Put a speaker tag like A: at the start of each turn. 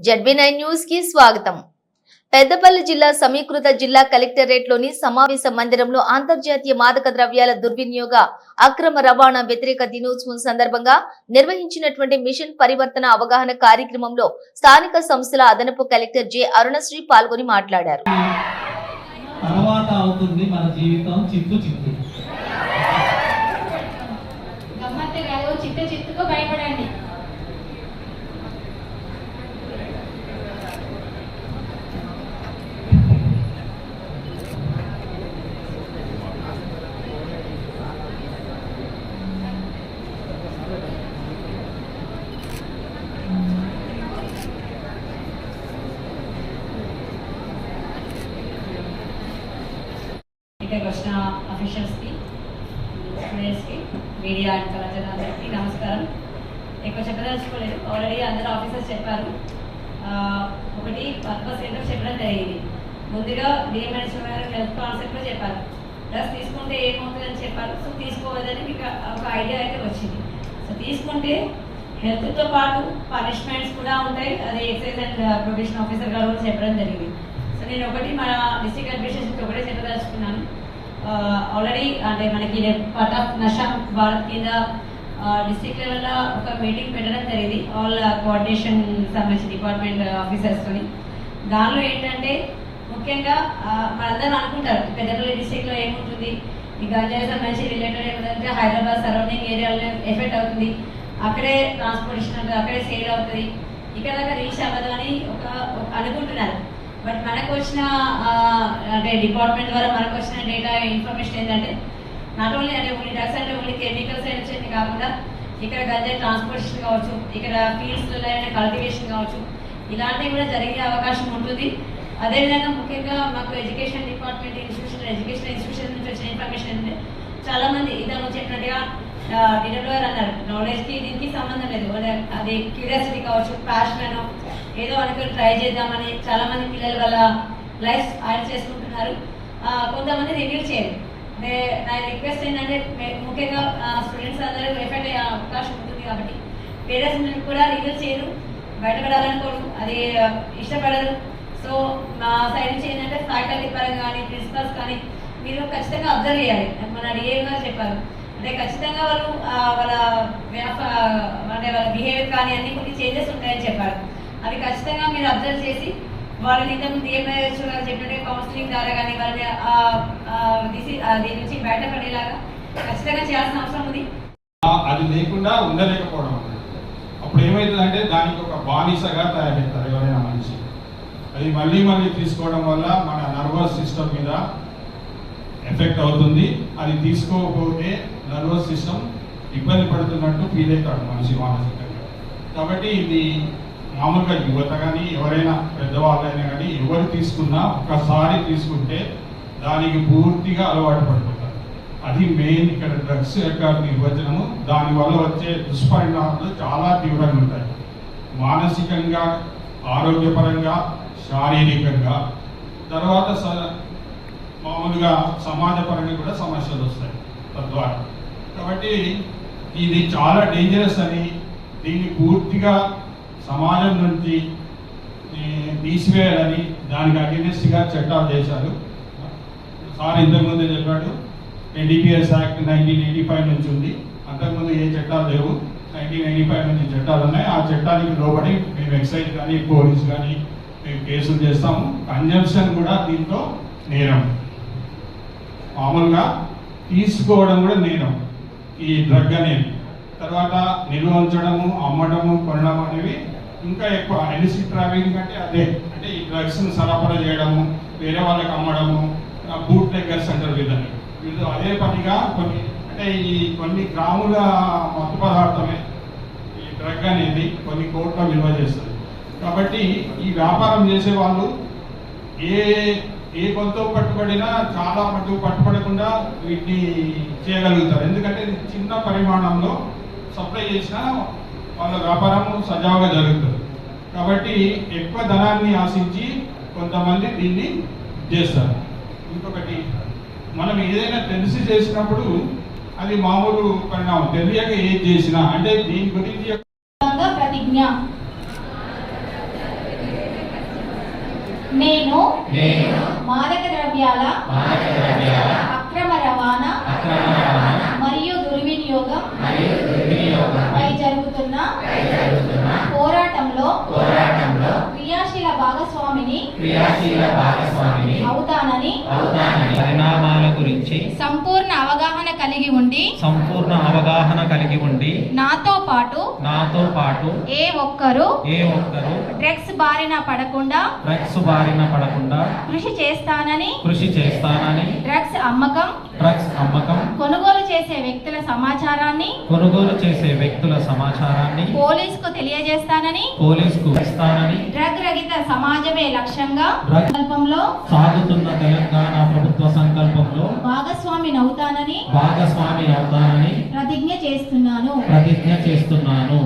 A: ZB nine న్యూస్కి స్వాగతం. పెద్దపల్లి జిల్లా సమీకృత జిల్లా కలెక్టరేట్లోని సమావేశ మందిరంలో అంతర్జాతీయ మాదక ద్రవ్యాల దుర్వినియోగ అక్రమ రవాణా వ్యతిరేక దినోత్సవం సందర్భంగా నిర్వహించినటువంటి మిషన్ పరివర్తన అవగాహన కార్యక్రమంలో స్థానిక సంస్థల అదనపు కలెక్టర్ జె అరుణశ్రీ పాల్గొని మాట్లాడారు.
B: తర్వాత అవుతుంది మన జీవితం చిత్తు చిత్తు.
C: గమ్మత్తు కాదు చిత్త
D: ఇక్కడికి వచ్చిన అఫీషియల్స్కి స్టూడెంట్స్కి మీడియా అండ్ కలెక్టర్ అందరికీ నమస్కారం. ఎక్కువ చెప్పదలుచుకోలేదు. ఆల్రెడీ అందరు ఆఫీసర్స్ చెప్పారు. ఒకటి పర్పస్ ఏంటో చెప్పడం జరిగింది. ముందుగా డిఎంఎస్ గారు హెల్త్ కాన్సెప్ట్లో చెప్పారు. డ్రగ్స్ తీసుకుంటే ఏమవుతుందని చెప్పారు. సో తీసుకోవద్దని మీకు ఒక ఐడియా అయితే వచ్చింది. సో తీసుకుంటే హెల్త్తో పాటు పనిష్మెంట్స్ కూడా ఉంటాయి. అది ఎక్సైజ్ అండ్ ప్రొఫెషన్ ఆఫీసర్ గారు కూడా చెప్పడం జరిగింది. సో నేను ఒకటి మన డిస్ట్రిక్ట్ అడ్మినిస్ట్రేషన్కి ఒకటే చెప్పదలుచుకున్నాను. Uh, ఆల్రెడీ అంటే మనకి పార్ట్ ఆఫ్ నషా భారత్ కింద uh, డిస్ట్రిక్ట్ లెవెల్లో ఒక మీటింగ్ పెట్టడం జరిగింది. ఆల్ కోఆర్డినేషన్ సంబంధించిన డిపార్ట్మెంట్ ఆఫీసర్స్తోని దానిలో ఏంటంటే ముఖ్యంగా uh, మనందరూ అనుకుంటారు పెద్దపల్లి డిస్ట్రిక్ట్లో ఏముంటుంది? ఈ గంజాయి సంబంధించి రిలేటెడ్ ఏమిటంటే హైదరాబాద్ సరౌండింగ్ ఏరియాలో ఎఫెక్ట్ అవుతుంది. అక్కడే ట్రాన్స్పోర్టేషన్ ఉంటుంది అక్కడే సేల్ అవుతుంది. ఇక్కడ దాకా రీచ్ అవ్వదు అని ఒక అనుకుంటున్నారు. బట్ మనకు వచ్చిన అంటే డిపార్ట్మెంట్ ద్వారా మనకు వచ్చిన డేటా ఇన్ఫర్మేషన్ ఏంటంటే నాట్ ఓన్లీ అంటే ఓన్లీ డ్రగ్స్ అంటే ఓన్లీ కెమికల్స్ సైడ్ వచ్చేది కాకుండా ఇక్కడ గంజాయి ట్రాన్స్పోర్టేషన్ కావచ్చు ఇక్కడ ఫీల్డ్స్లో అయినా కల్టివేషన్ కావచ్చు ఇలాంటివి కూడా జరిగే అవకాశం ఉంటుంది. అదేవిధంగా ముఖ్యంగా మాకు education department institution education institution నుంచి వచ్చిన ఇన్ఫర్మేషన్ ఏంటంటే చాలా మంది చెప్పినట్టుగా డిడబ్ల్యూఆర్ అన్నారు. నాలెడ్జ్కి దీనికి సంబంధం లేదు. అదే- అది క్యూరియాసిటీ కావచ్చు ప్యాషన్ ఏదో అనుకుని ట్రై చేద్దామని చాలా మంది వల్ల లైఫ్ యాడ్ చేసుకుంటున్నారు. కొంతమంది రివ్యూ చేయరు. అంటే నా రిక్వెస్ట్ ఏంటంటే ముఖ్యంగా స్టూడెంట్స్ అందరూ ఎఫెక్ట్ అయ్యే అవకాశం ఉంటుంది కాబట్టి పేరెంట్స్ కూడా రివ్యూ చేయరు బయటపడాలనుకోరు అది ఇష్టపడరు. సో మా సైడ్ నుంచి ఏంటంటే ఫ్యాకల్టీ పరంగా కానీ ప్రిన్సిపల్స్ కానీ మీరు ఖచ్చితంగా అబ్జర్వ్ చేయాలి. మన డిఏ గారు చెప్పారు. అంటే ఖచ్చితంగా వాళ్ళు వాళ్ళ వ్యాప అంటే వాళ్ళ బిహేవియర్ కానీ అన్ని కొన్ని చేంజెస్ ఉంటాయని చెప్పారు. అవి ఖచ్చితంగా మీరు అబ్జర్వ్ చేసి వాళ్ళని ఇంతకుముందు డిఎంఐహెచ్ అని చెప్పినట్టు కౌన్సిలింగ్ ద్వారా కానీ వాళ్ళని దీని నుంచి బయటపడేలాగా ఖచ్చితంగా చేయాల్సిన అవసరం ఉంది.
E: అది లేకుండా ఉండలేకపోవడం అప్పుడు ఏమవుతుందంటే దానికి ఒక బానిసగా తయారవుతారు ఎవరైనా మనిషి. అది మళ్ళీ మళ్ళీ తీసుకోవడం వల్ల మన నర్వస్ సిస్టమ్ మీద ఎఫెక్ట్ అవుతుంది. అది తీసుకోకపోతే నర్వస్ సిస్టమ్ ఇబ్బంది పడుతున్నట్టు ఫీల్ అవుతాడు మనిషి మానసికంగా. కాబట్టి ఇది మామూలుగా యువత కానీ ఎవరైనా పెద్దవాళ్ళైనా కానీ ఎవరు తీసుకున్నా ఒకసారి తీసుకుంటే దానికి పూర్తిగా అలవాటు పడిపోతారు. అది మెయిన్ ఇక్కడ డ్రగ్స్ యొక్క నిర్వచనము. దానివల్ల వచ్చే దుష్పరిణామాలు చాలా తీవ్రంగా ఉంటాయి. మానసికంగా ఆరోగ్యపరంగా శారీరకంగా తర్వాత స- మామూలుగా సమాజపరంగా కూడా సమస్యలు వస్తాయి తద్వారా. కాబట్టి ఇది చాలా డేంజరస్ అని దీన్ని పూర్తిగా సమాజం నుంచి తీసివేయాలని దానికి అగేనెస్ట్గా చట్టాలు చేశారు. సార్ ఇంతకుముందే చెప్పాడు NDPS act nineteen eighty five నుంచి ఉంది. అంతకుముందు ఏ చట్టాలు లేవు. నైన్టీన్ ఎయిటీ ఫైవ్ నుంచి చట్టాలు ఉన్నాయి. ఆ చట్టానికి లోబడి మేము ఎక్సైజ్ కానీ పోలీస్ కానీ మేము కేసులు చేస్తాము. కన్జంప్షన్ కూడా దీంతో నేరం. మామూలుగా తీసుకోవడం కూడా నేరం. ఈ డ్రగ్ అనేది. తర్వాత నిల్వ ఉంచడము అమ్మడము కొనడం అనేవి ఇంకా ఎక్కువ ఎలిసిట్ ట్రాఫికింగ్ అంటే అదే. అంటే ఈ డ్రగ్స్ని సరఫరా చేయడము వేరే వాళ్ళకి అమ్మడము బూట్ లెగ్గర్స్ అంటారు వీళ్ళని. వీళ్ళు అదే పనిగా కొన్ని అంటే ఈ కొన్ని గ్రాముల మత్తు పదార్థమే ఈ డ్రగ్ అనేది కొన్ని కోట్ల విలువ చేస్తుంది. కాబట్టి ఈ వ్యాపారం చేసే వాళ్ళు ఏ ఏ కొంత పట్టుబడినా చాలా మటుకు పట్టుబడకుండా వీటిని చేయగలుగుతారు. ఎందుకంటే చిన్న పరిమాణంలో సప్లై చేసినా వాళ్ళ వ్యాపారం సజావుగా జరుగుతుంది. కాబట్టి ఎక్కువ ధనాన్ని ఆశించి కొంతమంది దీన్ని చేస్తారు. ఇంకొకటి మనం ఏదైనా తెలిసి చేసినప్పుడు అది మామూలు పరిణామం. తెలియక ఏది చేసినా అంటే దీని గురించి
C: ప్రతిజ్ఞ. నేను
B: నేను
C: మాదక ద్రవ్యాల అక్రమ రవాణా మరియు దుర్వినియోగం పై జరుగుతున్న పోరాటంలో
B: పోరాటంలో
C: క్రియాశీల భాగస్వామిని
B: క్రియాశీల భాగస్వామిని
C: అవుతానని
B: అవుతానని పరిణామాల గురించి
C: సంపూర్ణ అవగాహన కలిగి ఉండి
B: సంపూర్ణ అవగాహన కలిగి ఉండి
C: నాతో పాటు
B: నాతో పాటు
C: ఏ ఒక్కరూ
B: ఏ ఒక్కరూ
C: డ్రగ్స్ బారిన పడకుండా
B: డ్రగ్స్ బారిన పడకుండా
C: కృషి చేస్తానని
B: కృషి చేస్తానని
C: డ్రగ్స్ అమ్మకం
B: డ్రగ్స్ అమ్మకం
C: చేసే వ్యక్తుల సమాచారాన్ని
B: కొనుగోలు చేసే వ్యక్తుల సమాచారాన్ని
C: పోలీసుకు తెలియజేస్తానని
B: పోలీసుకు ఇస్తానని
C: డ్రగ్ రహిత సమాజమే లక్ష్యంగా సంకల్పంలో
B: సాగుతున్న తెలంగాణ ప్రభుత్వ సంకల్పంలో
C: భాగస్వామినవుతానని
B: భాగస్వామి అవుతానని
C: ప్రతిజ్ఞ చేస్తున్నాను.
B: ప్రతిజ్ఞ చేస్తున్నాను.